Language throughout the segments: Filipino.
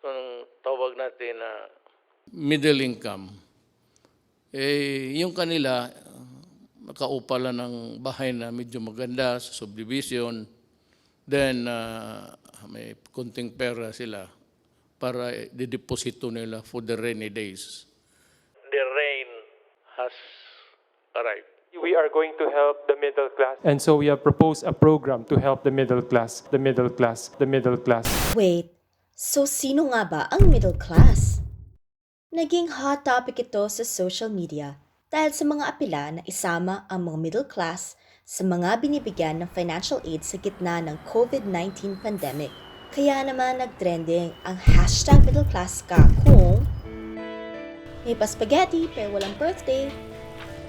kung tawag natin na middle income, eh, yung kanila, nakaupala ng bahay na medyo maganda sa subdivision, then uh, may konting pera sila para dideposito nila for the rainy days. The rain has arrived. We are going to help the middle class. And so we have proposed a program to help the middle class, the middle class, the middle class. Wait so sino nga ba ang middle class? Naging hot topic ito sa social media dahil sa mga apela na isama ang mga middle class sa mga binibigyan ng financial aid sa gitna ng COVID-19 pandemic. Kaya naman nagtrending ang hashtag middle class ka kung may pa-spaghetti pero walang birthday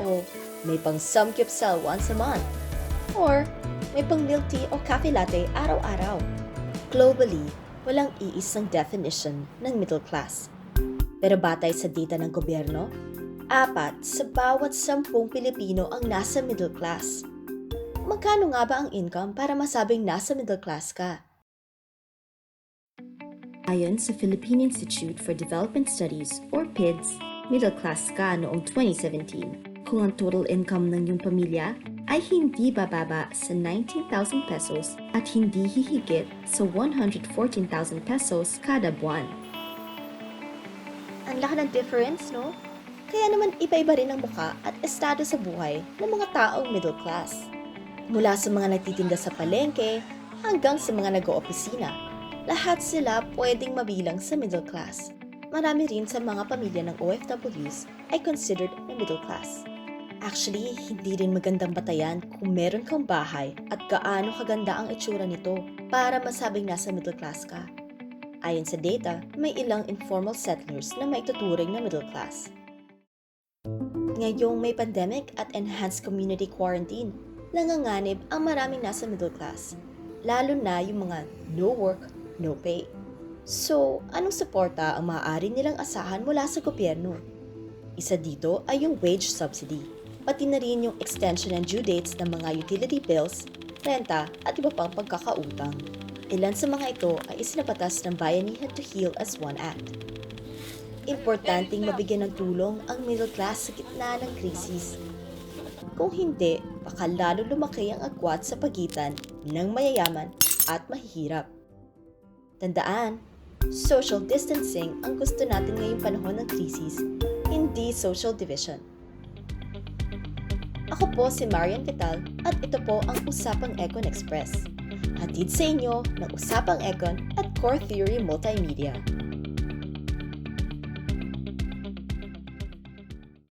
o may pang samgyupsal once a month or may pang milk tea o cafe latte araw-araw. Globally, walang iisang definition ng middle class. Pero batay sa data ng gobyerno, apat sa bawat sampung Pilipino ang nasa middle class. Magkano nga ba ang income para masabing nasa middle class ka? Ayon sa Philippine Institute for Development Studies or PIDS, middle class ka noong 2017 kung ang total income ng iyong pamilya ay hindi bababa sa 19,000 pesos at hindi hihigit sa 114,000 pesos kada buwan. Ang laki ng difference, no? Kaya naman iba-iba rin ang muka at estado sa buhay ng mga taong middle class. Mula sa mga nagtitinda sa palengke hanggang sa mga nag-oopisina, lahat sila pwedeng mabilang sa middle class. Marami rin sa mga pamilya ng OFWs ay considered na middle class. Actually, hindi rin magandang batayan kung meron kang bahay at gaano kaganda ang itsura nito para masabing nasa middle class ka. Ayon sa data, may ilang informal settlers na maituturing na middle class. Ngayong may pandemic at enhanced community quarantine, nanganganib ang maraming nasa middle class, lalo na yung mga no work, no pay. So, anong suporta ang maaari nilang asahan mula sa gobyerno? Isa dito ay yung wage subsidy, pati na rin yung extension ng due dates ng mga utility bills, renta at iba pang pagkakautang. Ilan sa mga ito ay isinabatas ng Bayanihan to Heal as One Act. Importanteng mabigyan ng tulong ang middle class sa gitna ng krisis. Kung hindi, baka lalo lumaki ang agwat sa pagitan ng mayayaman at mahihirap. Tandaan, social distancing ang gusto natin ngayong panahon ng krisis, hindi social division. Ako po si Marian Vital at ito po ang Usapang Econ Express. Hatid sa inyo ng Usapang Econ at Core Theory Multimedia.